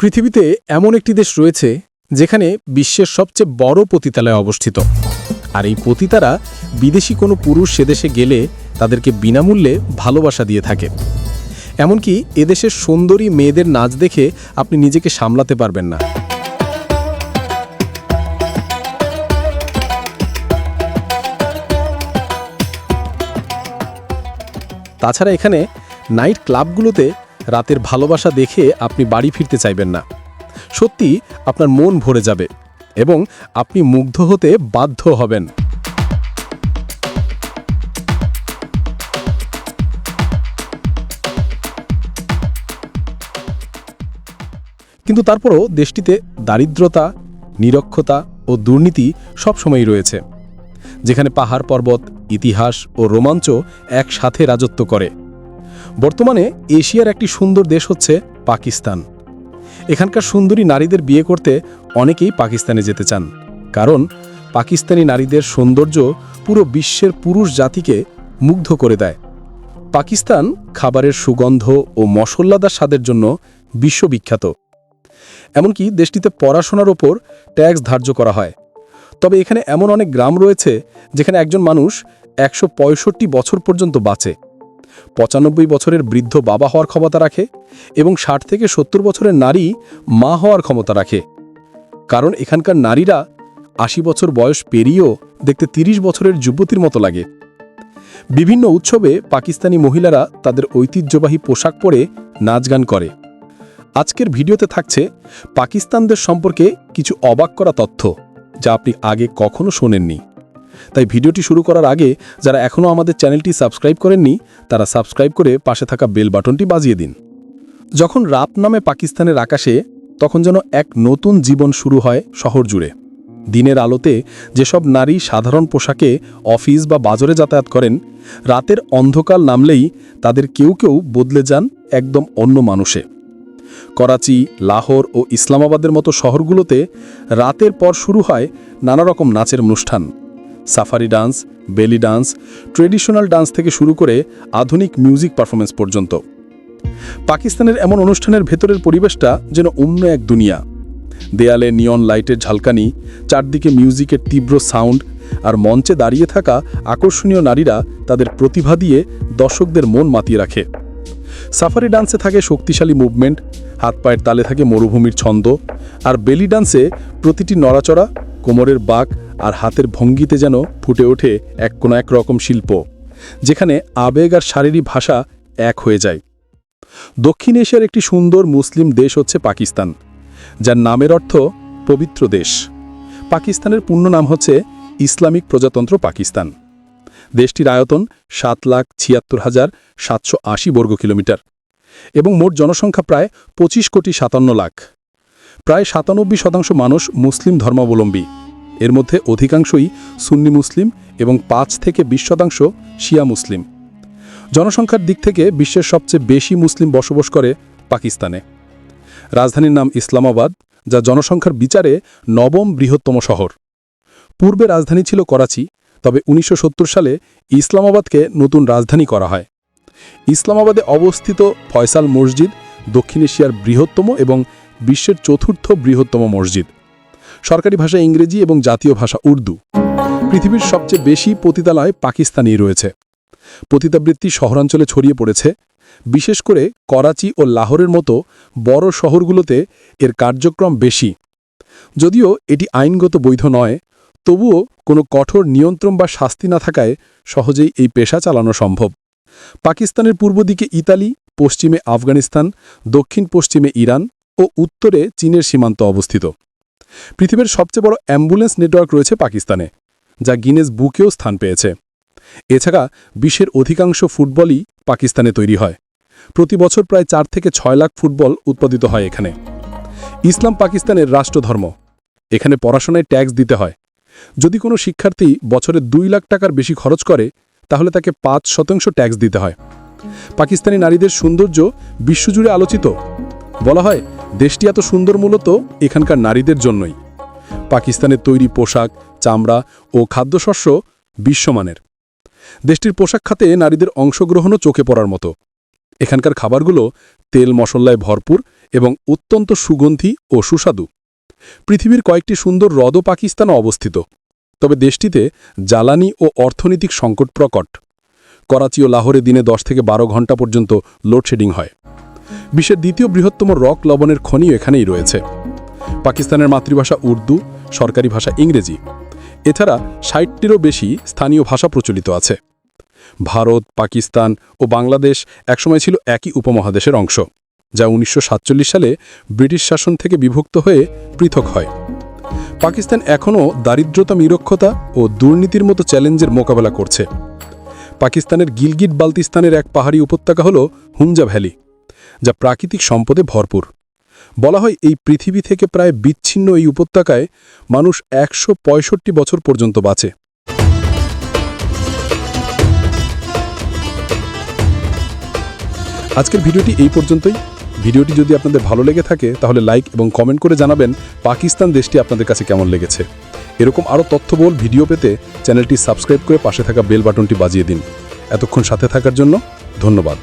পৃথিবীতে এমন একটি দেশ রয়েছে যেখানে বিশ্বের সবচেয়ে বড় পতিতালয় অবস্থিত। আর এই পতিতারা বিদেশি কোনো পুরুষ সে দেশে গেলে তাদেরকে বিনামূল্যে ভালোবাসা দিয়ে থাকে। এমনকি এদেশের সুন্দরী মেয়েদের নাচ দেখে আপনি নিজেকে সামলাতে পারবেন না। তাছাড়া এখানে নাইট ক্লাবগুলোতে রাতের ভালোবাসা দেখে আপনি বাড়ি ফিরতে চাইবেন না। সত্যি, আপনার মন ভরে যাবে এবং আপনি মুগ্ধ হতে বাধ্য হবেন। কিন্তু তারপরও দেশটিতে দারিদ্রতা, নিরক্ষতা ও দুর্নীতি সবসময়ই রয়েছে, যেখানে পাহাড় পর্বত, ইতিহাস ও রোমাঞ্চ একসাথে রাজত্ব করে। বর্তমানে এশিয়ার একটি সুন্দর দেশ হচ্ছে পাকিস্তান। এখানকার সুন্দরী নারীদের বিয়ে করতে অনেকেই পাকিস্তানে যেতে চান, কারণ পাকিস্তানি নারীদের সৌন্দর্য পুরো বিশ্বের পুরুষ জাতিকে মুগ্ধ করে দেয়। পাকিস্তান খাবারের সুগন্ধ ও মশল্লাদার স্বাদের জন্য বিশ্ববিখ্যাত। এমনকি দেশটিতে পড়াশোনার ওপর ট্যাক্স ধার্য করা হয়। তবে এখানে এমন অনেক গ্রাম রয়েছে যেখানে একজন মানুষ একশো পঁয়ষট্টি বছর পর্যন্ত বাঁচে। পঁচানব্বই বছরের বৃদ্ধ বাবা হওয়ার ক্ষমতা রাখে এবং ষাট থেকে সত্তর বছরের নারী মা হওয়ার ক্ষমতা রাখে। কারণ এখানকার নারীরা আশি বছর বয়স পেরিয়েও দেখতে ৩০ বছরের যুবতীর মতো লাগে। বিভিন্ন উৎসবে পাকিস্তানি মহিলারা তাদের ঐতিহ্যবাহী পোশাক পরে নাচ গান করে। আজকের ভিডিওতে থাকছে পাকিস্তানদের সম্পর্কে কিছু অবাক করা তথ্য, যা আপনি আগে কখনো শোনেননি। তাই ভিডিওটি শুরু করার আগে যারা এখনও আমাদের চ্যানেলটি সাবস্ক্রাইব করেননি, তারা সাবস্ক্রাইব করে পাশে থাকা বেল বাটনটি বাজিয়ে দিন। যখন রাত নামে পাকিস্তানের আকাশে, তখন যেন এক নতুন জীবন শুরু হয় শহর জুড়ে। দিনের আলোতে যেসব নারী সাধারণ পোশাকে অফিস বা বাজারে যাতায়াত করেন, রাতের অন্ধকার নামলেই তাদের কেউ কেউ বদলে যান একদম অন্য মানুষে। করাচি, লাহোর ও ইসলামাবাদের মতো শহরগুলোতে রাতের পর শুরু হয় নানা রকম নাচের অনুষ্ঠান। Safari dance, belly dance, traditional dance থেকে শুরু করে আধুনিক মিউজিক পারফরমেন্স পর্যন্ত। পাকিস্তানের এমন অনুষ্ঠানের ভেতরের পরিবেশটা যেন অন্য এক দুনিয়া। দেয়ালে নিয়ন লাইটের ঝালকানি, চারদিকে মিউজিকের তীব্র সাউন্ড আর মঞ্চে দাঁড়িয়ে থাকা আকর্ষণীয় নারীরা তাদের প্রতিভা দিয়ে দর্শকদের মন মাতিয়ে রাখে। সাফারি ডান্সে থাকে শক্তিশালী মুভমেন্ট হাত পায়ের তালে থাকে মরুভূমির ছন্দ আর বেলি ডান্সে প্রতিটি নড়াচড়া কোমরের বাঁক আর হাতের ভঙ্গিতে যেন ফুটে ওঠে এক কোনো এক রকম শিল্প, যেখানে আবেগ আর শারীরিক ভাষা এক হয়ে যায়। দক্ষিণ এশিয়ার একটি সুন্দর মুসলিম দেশ হচ্ছে পাকিস্তান, যার নামের অর্থ পবিত্র দেশ। পাকিস্তানের পূর্ণ নাম হচ্ছে ইসলামিক প্রজাতন্ত্র পাকিস্তান। দেশটির আয়তন সাত লাখ ছিয়াত্তর হাজার সাতশো আশি বর্গ কিলোমিটার এবং মোট জনসংখ্যা প্রায় পঁচিশ কোটি সাতান্ন লাখ। প্রায় সাতানব্বই শতাংশ মানুষ মুসলিম ধর্মাবলম্বী। এর মধ্যে অধিকাংশই সুন্নি মুসলিম এবং পাঁচ থেকে বিশ শতাংশ শিয়া মুসলিম। জনসংখ্যার দিক থেকে বিশ্বের সবচেয়ে বেশি মুসলিম বসবাস করে পাকিস্তানে। রাজধানীর নাম ইসলামাবাদ, যা জনসংখ্যার বিচারে নবম বৃহত্তম শহর। পূর্বে রাজধানী ছিল করাচি, তবে উনিশশো সত্তর সালে ইসলামাবাদকে নতুন রাজধানী করা হয়। ইসলামাবাদে অবস্থিত ফয়সাল মসজিদ দক্ষিণ এশিয়ার বৃহত্তম এবং বিশ্বের চতুর্থ বৃহত্তম মসজিদ। সরকারি ভাষা ইংরেজি এবং জাতীয় ভাষা উর্দু। পৃথিবীর সবচেয়ে বেশি পতিতালয় পাকিস্তানেই রয়েছে। পতিতাবৃত্তি শহরাঞ্চলে ছড়িয়ে পড়েছে। বিশেষ করে করাচি ও লাহোরের মতো বড় শহরগুলোতে এর কার্যক্রম বেশি। যদিও এটি আইনগত বৈধ নয়, তবুও কোনো কঠোর নিয়ন্ত্রণ বা শাস্তি না থাকায় সহজেই এই পেশা চালানো সম্ভব। পাকিস্তানের পূর্ব দিকে ইতালি, পশ্চিমে আফগানিস্তান, দক্ষিণ পশ্চিমে ইরান ও উত্তরে চীনের সীমান্ত অবস্থিত। পৃথিবীর সবচেয়ে বড় অ্যাম্বুলেন্স নেটওয়ার্ক রয়েছে পাকিস্তানে, যা গিনেস বুকেও স্থান পেয়েছে। এছাড়া বিশ্বের অধিকাংশ ফুটবলই পাকিস্তানে তৈরি হয়। প্রতি বছর প্রায় চার থেকে ছয় লাখ ফুটবল উৎপাদিত হয় এখানে। ইসলাম পাকিস্তানের রাষ্ট্রধর্ম। এখানে পড়াশোনায় ট্যাক্স দিতে হয়। যদি কোনো শিক্ষার্থী বছরে দুই লাখ টাকার বেশি খরচ করে, তাহলে তাকে পাঁচ শতাংশ ট্যাক্স দিতে হয়। পাকিস্তানি নারীদের সৌন্দর্য বিশ্বজুড়ে আলোচিত। বলা হয় দেশটি এত সুন্দর মূলত এখানকার নারীদের জন্যই। পাকিস্তানের তৈরি পোশাক, চামড়া ও খাদ্যশস্য বিশ্বমানের। দেশটির পোশাক খাতে নারীদের অংশগ্রহণও চোখে পড়ার মতো। এখানকার খাবারগুলো তেল মশলায় ভরপুর এবং অত্যন্ত সুগন্ধি ও সুস্বাদু। পৃথিবীর কয়েকটি সুন্দর হ্রদও পাকিস্তানে অবস্থিত। তবে দেশটিতে জ্বালানি ও অর্থনৈতিক সংকট প্রকট। করাচি ও লাহোরে দিনে দশ থেকে বারো ঘণ্টা পর্যন্ত লোডশেডিং হয়। বিশ্বের দ্বিতীয় বৃহত্তম রক লবণের খনিও এখানেই রয়েছে। পাকিস্তানের মাতৃভাষা উর্দু, সরকারি ভাষা ইংরেজি। এছাড়া ষাটটিরও বেশি স্থানীয় ভাষা প্রচলিত আছে। ভারত, পাকিস্তান ও বাংলাদেশ একসময় ছিল একই উপমহাদেশের অংশ, যা উনিশশো সাতচল্লিশ সালে ব্রিটিশ শাসন থেকে বিভক্ত হয়ে পৃথক হয়। পাকিস্তান এখনও দারিদ্রতা, নিরক্ষতা ও দুর্নীতির মতো চ্যালেঞ্জের মোকাবেলা করছে। পাকিস্তানের গিলগিট বালতিস্তানের এক পাহাড়ি উপত্যকা হল হুঞ্জা ভ্যালি যা প্রাকৃতিক সম্পদে ভরপুর। বলা হয়, এই পৃথিবী থেকে প্রায় বিচ্ছিন্ন এই উপত্যকায় মানুষ একশো পঁয়ষট্টি বছর পর্যন্ত বাঁচে। আজকের ভিডিওটি এই পর্যন্তই। ভিডিওটি যদি আপনাদের ভালো লেগে থাকে, তাহলে লাইক এবং কমেন্ট করে জানাবেন পাকিস্তান দেশটি আপনাদের কাছে কেমন লেগেছে। এরকম আরও তথ্যবহুল ভিডিও পেতে চ্যানেলটি সাবস্ক্রাইব করে পাশে থাকা বেল বাটনটি বাজিয়ে দিন। এতক্ষণ সাথে থাকার জন্য ধন্যবাদ।